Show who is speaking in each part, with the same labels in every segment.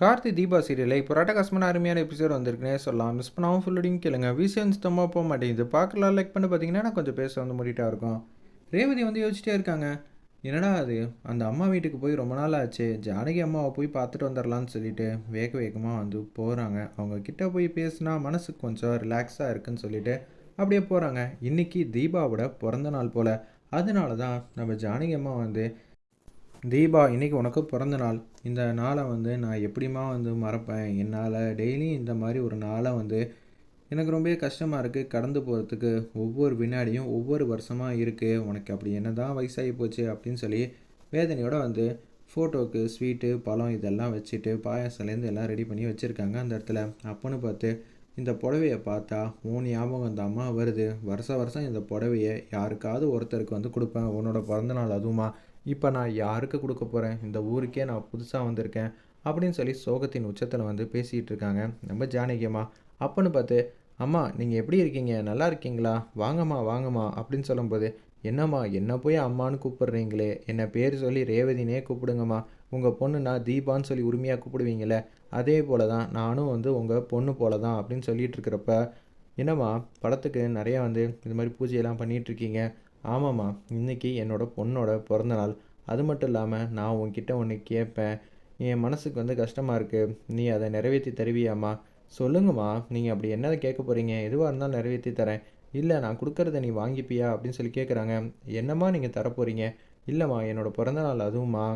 Speaker 1: கார்த்தி தீபா சீரியலில் இப்போ ராட்டகாசமான அருமையான எபிசோட் வந்திருக்குனே சொல்லலாம். மிஸ் பண்ணாமல் ஃபுல்லடியும் கேளுங்க. விசியன் சுத்தமாக போக மாட்டேங்குது. பார்க்கலாம் லைக் பண்ணி பார்த்தீங்கன்னா நான் கொஞ்சம் பேச வந்து முடிட்டா இருக்கும். ரேவதி வந்து யோசிச்சிட்டே இருக்காங்க. என்னடா அது? அந்த அம்மா வீட்டுக்கு போய் ரொம்ப நாள் ஆச்சு. ஜானகி அம்மாவை போய் பார்த்துட்டு வந்துடலான்னு சொல்லிட்டு வேக வேகமாக வந்து போகிறாங்க அவங்க கிட்ட போய் பேசினா மனசுக்கு கொஞ்சம் ரிலாக்ஸாக இருக்குன்னு சொல்லிட்டு அப்படியே போகிறாங்க இன்றைக்கி தீபாவோட பிறந்த நாள் போல். அதனால தான் நம்ம ஜானகி அம்மா வந்து தீபா இன்றைக்கி உனக்கு பிறந்த நாள். இந்த நாளை வந்து நான் எப்படிமா வந்து மறப்பேன்? என்னால் டெய்லியும் இந்த மாதிரி ஒரு நாளை வந்து எனக்கு ரொம்ப கஷ்டமாக இருக்குது கடந்து போகிறதுக்கு ஒவ்வொரு வினாடியும் ஒவ்வொரு வருஷமாக இருக்குது உனக்கு அப்படி என்ன தான் வயசாகி போச்சு அப்படின்னு சொல்லி வேதனையோடு வந்து ஃபோட்டோவுக்கு ஸ்வீட்டு பழம் இதெல்லாம் வச்சுட்டு பாயாசலேருந்து எல்லாம் ரெடி பண்ணி வச்சுருக்காங்க அந்த இடத்துல. அப்போன்னு பார்த்து இந்த புடவையை பார்த்தா உன் ஞாபகம் தாம்மா வருது. வருஷ வருஷம் இந்த புடவையை யாருக்காவது ஒருத்தருக்கு வந்து கொடுப்பேன். உன்னோட பிறந்தநாள் அதுவுமா? இப்போ நான் யாருக்கு கொடுக்க போகிறேன் இந்த ஊருக்கே நான் புதுசாக வந்திருக்கேன். அப்படின்னு சொல்லி சோகத்தின் உச்சத்தில் வந்து பேசிகிட்டு இருக்காங்க. நம்ம ஜானகியம்மா. அப்போன்னு பார்த்து அம்மா நீங்கள் எப்படி இருக்கீங்க? நல்லா இருக்கீங்களா? வாங்கம்மா வாங்கம்மா. அப்படின்னு சொல்லும்போது என்னம்மா என்ன போய் அம்மான்னு கூப்பிடுறீங்களே? என்னை பேர் சொல்லி ரேவதினே கூப்பிடுங்கம்மா. உங்கள் பொண்ணு நான் தீபான்னு சொல்லி உரிமையாக கூப்பிடுவீங்களே? அதே போல தான் நானும் வந்து உங்கள் பொண்ணு போல தான் அப்படின்னு சொல்லிகிட்டு இருக்கிறப்ப என்னம்மா படத்துக்கு நிறையா வந்து இது மாதிரி பூஜையெல்லாம் பண்ணிகிட்ருக்கீங்க ஆமாம்மா இன்றைக்கி என்னோடய பொண்ணோட பிறந்த நாள் அது மட்டும் இல்லாமல் நான் உன்கிட்ட ஒன்று கேட்பேன் என் மனசுக்கு வந்து கஷ்டமாக இருக்குது நீ அதை நிறைவேற்றி தருவியாம்மா? சொல்லுங்கம்மா நீங்கள் அப்படி என்னதை கேட்க போகிறீங்க எதுவாக இருந்தாலும் நிறைவேற்றி தரேன். இல்லை நான் கொடுக்குறத நீ வாங்கிப்பியா? அப்படின்னு சொல்லி கேட்குறாங்க என்னம்மா நீங்கள் தரப்போகிறீங்க இல்லைம்மா என்னோடய பிறந்த நாள் அதுவும்மா.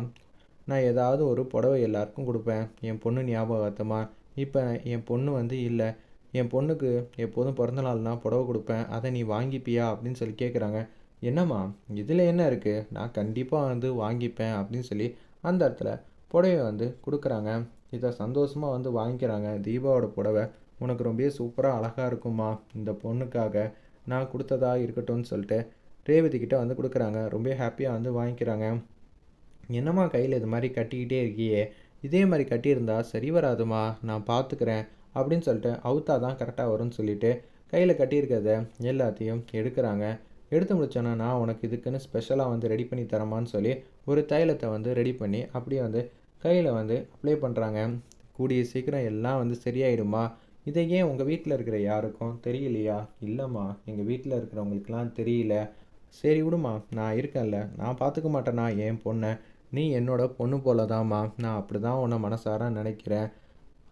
Speaker 1: நான் ஏதாவது ஒரு புடவை எல்லாருக்கும் கொடுப்பேன். என் பொண்ணு ஞாபகத்தம்மா இப்போ என் பொண்ணு வந்து இல்லை. என் பொண்ணுக்கு எப்போதும் பிறந்த நாள்னால் புடவை கொடுப்பேன். அதை நீ வாங்கிப்பியா? அப்படின்னு சொல்லி கேட்குறாங்க என்னம்மா இதில் என்ன இருக்குது நான் கண்டிப்பாக வந்து வாங்கிப்பேன் அப்படின்னு சொல்லி அந்த இடத்துல புடவை வந்து கொடுக்குறாங்க. இதை சந்தோஷமாக வந்து வாங்கிக்கிறாங்க. தீபாவோட புடவை உனக்கு ரொம்ப சூப்பராக அழகாக இருக்குமா இந்த பொண்ணுக்காக நான் கொடுத்ததா இருக்கட்டும்னு சொல்லிட்டு ரேவதி கிட்ட வந்து கொடுக்குறாங்க. ரொம்ப ஹாப்பியாக வந்து வாங்கிக்கிறாங்க. என்னம்மா கையில் இது மாதிரி கட்டிக்கிட்டே இருக்கியே? இதே மாதிரி கட்டியிருந்தா சரி வராதுமா. நான் பார்த்துக்கிறேன் அப்படின்னு சொல்லிட்டு அவுத்தா தான் கரெக்டாக வரும்னு சொல்லிட்டு கையில் கட்டியிருக்கிறத எல்லாத்தையும் எடுக்கிறாங்க. எடுத்து முடிச்சோன்னா நான் உனக்கு இதுக்குன்னு ஸ்பெஷலாக வந்து ரெடி பண்ணி தரமான்னு சொல்லி ஒரு தைலத்தை வந்து ரெடி பண்ணி அப்படியே வந்து கையில் வந்து அப்ளை பண்ணுறாங்க கூடிய சீக்கிரம் எல்லாம் வந்து சரியாயிடுமா? இதை ஏன் உங்கள் வீட்டில் இருக்கிற யாருக்கும் தெரியலையா? இல்லைம்மா எங்கள் வீட்டில் இருக்கிறவங்களுக்கெல்லாம் தெரியல. சரி விடுமா நான் இருக்கேன்ல. நான் பார்த்துக்க மாட்டேனா என் பொண்ணை? நீ என்னோட பொண்ணு போல தான்மா நான் அப்படி தான் உன்னை மனசார நினைக்கிறேன்.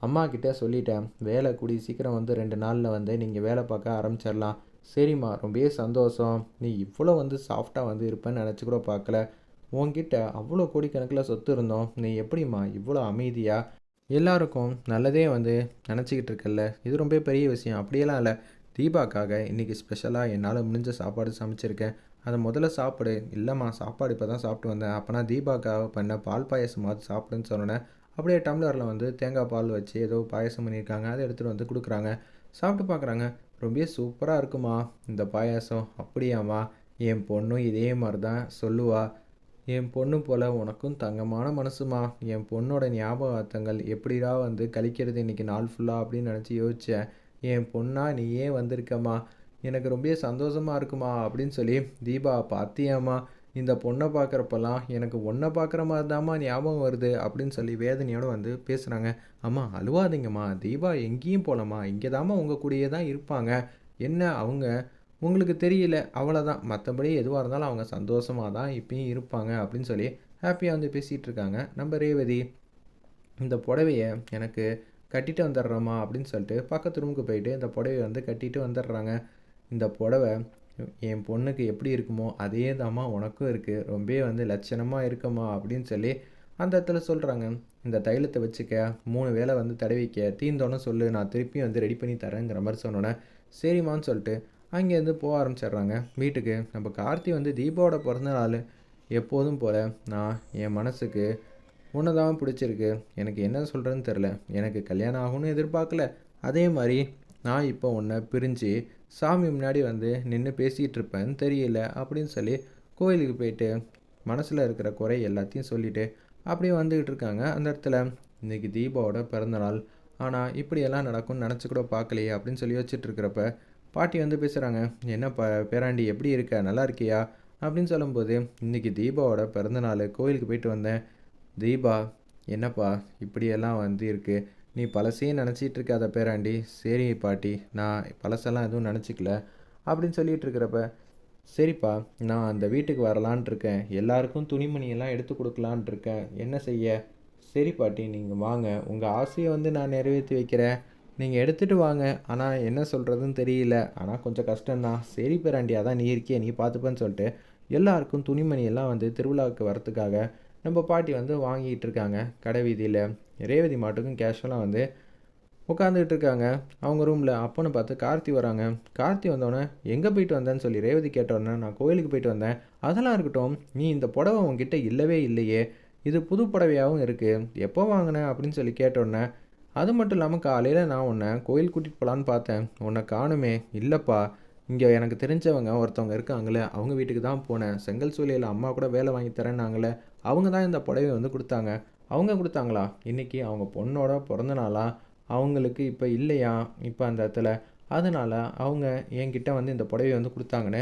Speaker 1: அம்மா கிட்டே சொல்லிட்டேன். வேலை கூடி சீக்கிரம் வந்து ரெண்டு நாளில் வந்து நீங்கள் வேலை பார்க்க ஆரம்பிச்சிடலாம். சரிம்மா ரொம்பவே சந்தோஷம். நீ இவ்வளோ வந்து சாஃப்டாக வந்து இருப்பேன்னு நினச்சி கூட பார்க்கல. உன்கிட்ட அவ்வளோ கோடிக்கணக்கில் சொத்து இருந்தோம். நீ எப்படிம்மா இவ்வளோ அமைதியாக எல்லாருக்கும் நல்லதே வந்து நினச்சிக்கிட்டு இருக்கல இது ரொம்ப பெரிய விஷயம். அப்படியெல்லாம் இல்லை. தீபாக்காக இன்றைக்கி ஸ்பெஷலாக என்னால் முடிஞ்ச சாப்பாடு சமைச்சிருக்கேன். அதை முதல்ல சாப்பிடு. இல்லைம்மா சாப்பாடு இப்போ தான் சாப்பிட்டு வந்தேன். அப்போனா தீபாக்காக பண்ண பால் பாயசமாவது சாப்பிடுன்னு சொன்னேன். அப்படியே டம்ளரில் வந்து தேங்காய் பால் வச்சு ஏதோ பாயசம் பண்ணியிருக்காங்க. அதை எடுத்துகிட்டு வந்து கொடுக்குறாங்க. சாப்பிட்டு பார்க்குறாங்க. ரொம்ப சூப்பராக இருக்குமா இந்த பாயாசம்? அப்படியாம்மா. என் பொண்ணும் இதே மாதிரி தான் சொல்லுவா. என் பொண்ணு போல் உனக்கும் தங்கமான மனசுமா. என் பொண்ணோட ஞாபகார்த்தங்கள் எப்படிடா வந்து கழிக்கிறது இன்றைக்கி நாள் ஃபுல்லாக அப்படின்னு நினச்சி யோசித்தேன் என் பொண்ணா நீ ஏன் வந்திருக்கம்மா. எனக்கு ரொம்ப சந்தோஷமாக இருக்குமா அப்படின்னு சொல்லி தீபா பார்த்தியாம்மா. இந்த பொண்ணை பார்க்குறப்பெல்லாம் எனக்கு ஒன்றை பார்க்குற மாதிரி தாம்மா ஞாபகம் வருது அப்படின்னு சொல்லி வேதனையோடு வந்து பேசுகிறாங்க அம்மா அழுவாதீங்கம்மா. தீபா எங்கேயும் போகலம்மா இங்கே தாம்மா உங்கள் கூடயே தான் இருப்பாங்க. என்ன அவங்க? உங்களுக்கு தெரியல. அவ்வளோதான் மற்றபடி எதுவாக இருந்தாலும் அவங்க சந்தோஷமாக தான் இப்பயும் இருப்பாங்க அப்படின்னு சொல்லி ஹாப்பியாக வந்து பேசிகிட்டு இருக்காங்க. நம்ம ரேவதி இந்த புடவையை எனக்கு கட்டிட்டு வந்துடுறோமா அப்படின்னு சொல்லிட்டு பக்கத்து ரூமுக்கு போயிட்டு இந்த புடவையை வந்து கட்டிட்டு வந்துடுறாங்க. இந்த புடவை என் பொண்ணுக்கு எப்படி இருக்குமோ அதே தாம்மா உனக்கும் இருக்குது ரொம்ப வந்து லட்சணமாக இருக்குமா அப்படின்னு சொல்லி அந்த இடத்துல சொல்கிறாங்க இந்த தைலத்தை வச்சுக்க மூணு வேலை வந்து தடவிக்க தீந்தோன்னு சொல்லு நான் திருப்பியும் வந்து ரெடி பண்ணி தரேங்கிற மாதிரி சொன்னோன்னே சரிம்மான்னு சொல்லிட்டு அங்கேருந்து போக ஆரம்பிச்சிடுறாங்க. வீட்டுக்கு நம்ம கார்த்தி வந்து தீபாவோட பிறந்த நாள். எப்போதும் போல் நான் என் மனசுக்கு உன்னை தான் பிடிச்சிருக்கு. எனக்கு என்ன சொல்கிறேன்னு தெரில எனக்கு கல்யாணம் ஆகும்னு எதிர்பார்க்கல. அதே மாதிரி நான் இப்போ உன்னை பிரிஞ்சு சாமி முன்னாடி வந்து நின்று பேசிகிட்டு இருப்பேன்னு தெரியல அப்படின்னு சொல்லி கோயிலுக்கு போயிட்டு மனசில் இருக்கிற குறை எல்லாத்தையும் சொல்லிவிட்டு அப்படியே வந்துக்கிட்டு இருக்காங்க. அந்த இடத்துல இன்றைக்கி தீபாவோட பிறந்தநாள் ஆனால் இப்படியெல்லாம் நடக்கும்னு நினச்சி கூட பார்க்கலையே அப்படின்னு சொல்லி வச்சுட்டு இருக்கிறப்ப பாட்டி வந்து பேசுகிறாங்க என்ன ப பேராண்டி எப்படி இருக்க? நல்லா இருக்கியா? அப்படின்னு சொல்லும்போது இன்றைக்கி தீபாவோட பிறந்தநாள் கோயிலுக்கு போயிட்டு வந்தேன். தீபா என்னப்பா இப்படியெல்லாம் வந்து இருக்கு? நீ பழசையும் நினச்சிட்டு இருக்காத பேராண்டி. சரி பாட்டி நான் பழசெல்லாம் எதுவும் நினச்சிக்கல அப்படின்னு சொல்லிட்டு இருக்கிறப்ப சரிப்பா நான் அந்த வீட்டுக்கு வரலான் இருக்கேன் எல்லாருக்கும் துணிமணியெல்லாம் எடுத்து கொடுக்கலான் இருக்கேன் என்ன செய்ய? சரி பாட்டி நீங்கள் வாங்க. உங்கள் ஆசையை வந்து நான் நிறைவேற்றி வைக்கிறேன். நீங்கள் எடுத்துகிட்டு வாங்க. ஆனால் என்ன சொல்கிறதுன்னு தெரியல. ஆனால் கொஞ்சம் கஷ்டம்தான். சரி பேராண்டி அதான் நீ இருக்கிய நீ பார்த்துப்பேன்னு சொல்லிட்டு எல்லாருக்கும் துணிமணி எல்லாம் வந்து திருவிழாவுக்கு வரத்துக்காக நம்ம பாட்டி வந்து வாங்கிட்டு இருக்காங்க கடை வீதியில். ரேவதி மாட்டுக்கும் கேஷுவலாக வந்து உட்காந்துக்கிட்டு இருக்காங்க அவங்க ரூமில் அப்போன்னு பார்த்து கார்த்தி வராங்க. கார்த்தி வந்தோடனே எங்கே போயிட்டு வந்தேன்னு சொல்லி ரேவதி கேட்டோடனே நான் கோயிலுக்கு போயிட்டு வந்தேன். அதெல்லாம் இருக்கட்டும். நீ இந்த புடவை உங்ககிட்ட இல்லவே இல்லையே. இது புது புடவையாகவும் இருக்குது எப்போ வாங்கின? அப்படின்னு சொல்லி கேட்டோடனே அது மட்டும் இல்லாமல் காலையில் நான் உன்னை கோயில் கூட்டிகிட்டு போகலான்னு பார்த்தேன். உன்னை காணுமே. இல்லைப்பா. இங்கே எனக்கு தெரிஞ்சவங்க ஒருத்தவங்க இருக்காங்களே அவங்க வீட்டுக்கு தான் போனேன். செங்கல் சூளையில் அம்மா கூட வேலை வாங்கி தரேன்னாங்களே அவங்க தான் இந்த புடவையை வந்து கொடுத்தாங்க. அவங்க கொடுத்தாங்களா? இன்றைக்கி அவங்க பொண்ணோட பிறந்த நாளா? அவங்களுக்கு இப்போ இல்லையா? இப்போ அந்த இடத்துல. அதனால் அவங்க என்கிட்ட வந்து இந்த புடவையை வந்து கொடுத்தாங்கன்னு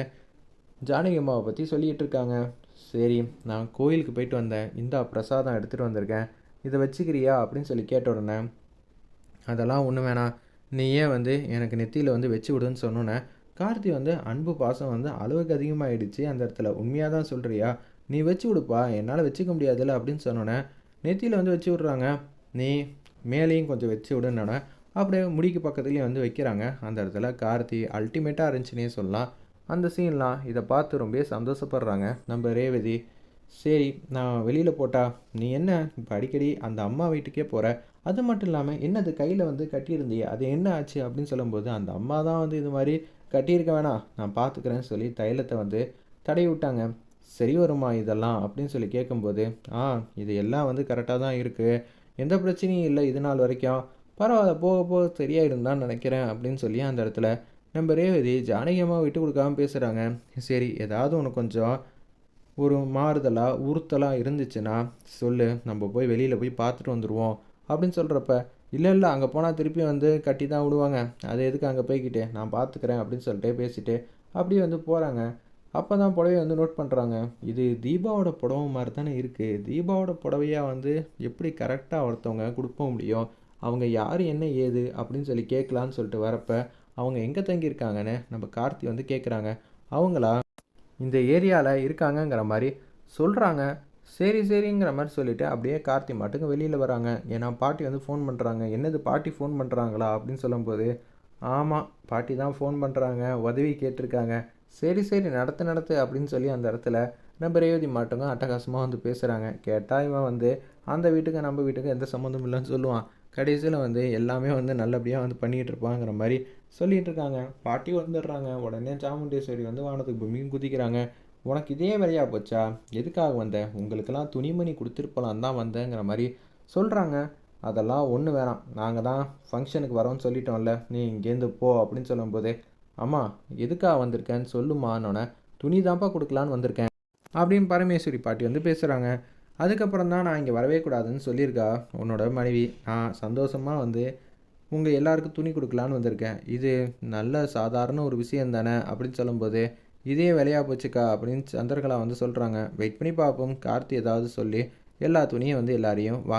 Speaker 1: ஜானகி அம்மாவை பற்றி சொல்லிகிட்டு இருக்காங்க. சரி நான் கோயிலுக்கு போயிட்டு வந்தேன். இந்தா பிரசாதம் எடுத்துகிட்டு வந்திருக்கேன். இதை வச்சுக்கிறியா? அப்படின்னு சொல்லி கேட்ட உடனே அதெல்லாம் ஒன்றும் வேணாம். நீ ஏன் வந்து எனக்கு நெத்தியில் வந்து வச்சு விடுன்னு சொன்னோன்னே கார்த்தி வந்து அன்பு பாசம் வந்து அளவுக்கு அதிகமாகிடுச்சு அந்த இடத்துல உண்மையாக தான் சொல்கிறியா நீ வச்சு விடுப்பா என்னால் வச்சுக்க முடியாதுல்ல அப்படின்னு சொன்னோன்னே நெத்தியில் வந்து வச்சு விட்றாங்க. நீ மேலேயும் கொஞ்சம் வச்சு விடுனோடனே அப்படியே முடிக்கு பக்கத்துலேயும் வந்து வைக்கிறாங்க. அந்த இடத்துல கார்த்தி அல்டிமேட்டாக இருந்துச்சுன்னே சொல்லலாம். அந்த சீன்லாம் இதை பார்த்து ரொம்ப சந்தோஷப்படுறாங்க. நம்ம ரேவதி சரி நான் வெளியில் போட்டா நீ என்ன இப்போ அடிக்கடி அந்த அம்மா வீட்டுக்கே போகிற அது மட்டும் இல்லாமல் என்னது கையில் வந்து கட்டியிருந்தியே? அது என்ன ஆச்சு அப்படின்னு சொல்லும்போது அந்த அம்மா தான் வந்து இது மாதிரி கட்டியிருக்க வேணாம். நான் பார்த்துக்கிறேன்னு சொல்லி தைலத்தை வந்து தடை விட்டாங்க. சரி வருமா இதெல்லாம்? அப்படின்னு சொல்லி கேட்கும்போது ஆ இது எல்லாம் வந்து கரெக்டாக தான் இருக்குது எந்த பிரச்சனையும் இல்லை இது நாள் வரைக்கும். பரவாயில்ல போக போக சரியாயிடும் தான் நினைக்கிறேன் அப்படின்னு சொல்லி அந்த இடத்துல நம்ம ரேவதி ஜானகியமாக விட்டு கொடுக்காம பேசுகிறாங்க சரி ஏதாவது ஒன்று கொஞ்சம் ஒரு மாறுதலாக உறுத்தலாக இருந்துச்சுன்னா சொல்லு. நம்ம போய் வெளியில் போய் பார்த்துட்டு வந்துடுவோம் அப்படின்னு சொல்கிறப்ப இல்லை இல்லை அங்கே போனால் திருப்பி வந்து கட்டி தான் விடுவாங்க. அது எதுக்கு அங்கே போய்கிட்டு நான் பார்த்துக்கிறேன் அப்படின்னு சொல்லிட்டு பேசிட்டு அப்படியே வந்து போகிறாங்க அப்போ தான் புடவையை வந்து நோட் பண்ணுறாங்க இது தீபாவோட புடவை மாதிரி தானே இருக்குது தீபாவோட புடவையாக வந்து எப்படி கரெக்டாக ஒருத்தவங்க கொடுக்க முடியும்? அவங்க யார் என்ன ஏது அப்படின்னு சொல்லி கேட்கலான்னு சொல்லிட்டு வரப்ப அவங்க எங்கே தங்கியிருக்காங்கன்னு நம்ம கார்த்தி வந்து கேட்குறாங்க அவங்களா இந்த ஏரியாவில் இருக்காங்கங்கிற மாதிரி சொல்கிறாங்க சரி சரிங்கிற மாதிரி சொல்லிவிட்டு அப்படியே கார்த்தி மாட்டுக்கு வெளியில் வராங்க. ஏன்னா பாட்டி வந்து ஃபோன் பண்ணுறாங்க என்னது பாட்டி ஃபோன் பண்ணுறாங்களா அப்படின்னு சொல்லும்போது ஆமாம் பாட்டி தான் ஃபோன் பண்ணுறாங்க உதவி கேட்டிருக்காங்க. சரி சரி நடத்து நடத்து அப்படின்னு சொல்லி அந்த இடத்துல நம்ம ரேவதி மாட்டுங்க அட்டகாசமாக வந்து பேசுகிறாங்க கேட்டால் இவன் வந்து அந்த வீட்டுக்கு நம்ம வீட்டுக்கு எந்த சம்மந்தம் இல்லைன்னு சொல்லுவான். கடைசியில் வந்து எல்லாமே வந்து நல்லபடியாக வந்து பண்ணிகிட்டு இருப்பாங்கிற மாதிரி சொல்லிகிட்டு இருக்காங்க. பாட்டி வந்துடுறாங்க. உடனே சாமுண்டேஸ்வரி வந்து வானத்துக்கு பூமியும் குதிக்கிறாங்க. உனக்கு இதே வேலையா போச்சா? எதுக்காக வந்த? உங்களுக்கெல்லாம் துணிமணி கொடுத்துருப்பலாம் தான் வந்தேங்கிற மாதிரி சொல்கிறாங்க அதெல்லாம் ஒன்று வேணாம். நாங்கள் தான் ஃபங்க்ஷனுக்கு வரோன்னு சொல்லிட்டோம்ல. நீ இங்கேருந்து போ அப்படின்னு சொல்லும்போது அம்மா எதுக்காக வந்திருக்கேன்னு சொல்லுமான்னொன்னே துணி தான்ப்பா கொடுக்கலான்னு வந்திருக்கேன். அப்படின்னு பரமேஸ்வரி பாட்டி வந்து பேசுகிறாங்க அதுக்கப்புறம் தான் நான் இங்கே வரவே கூடாதுன்னு சொல்லியிருக்கா உன்னோட மனைவி. நான் சந்தோஷமாக வந்து உங்கள் எல்லாருக்கும் துணி கொடுக்கலான்னு வந்திருக்கேன். இது நல்ல சாதாரண ஒரு விஷயம் தானே அப்படின்னு சொல்லும்போது இதே வேலையாக போச்சுக்கா அப்படின்னு சந்திரகலா வந்து சொல்கிறாங்க வெயிட் பண்ணி பார்ப்போம். கார்த்தி ஏதாவது சொல்லி எல்லா துணியும் வந்து எல்லாரையும் வா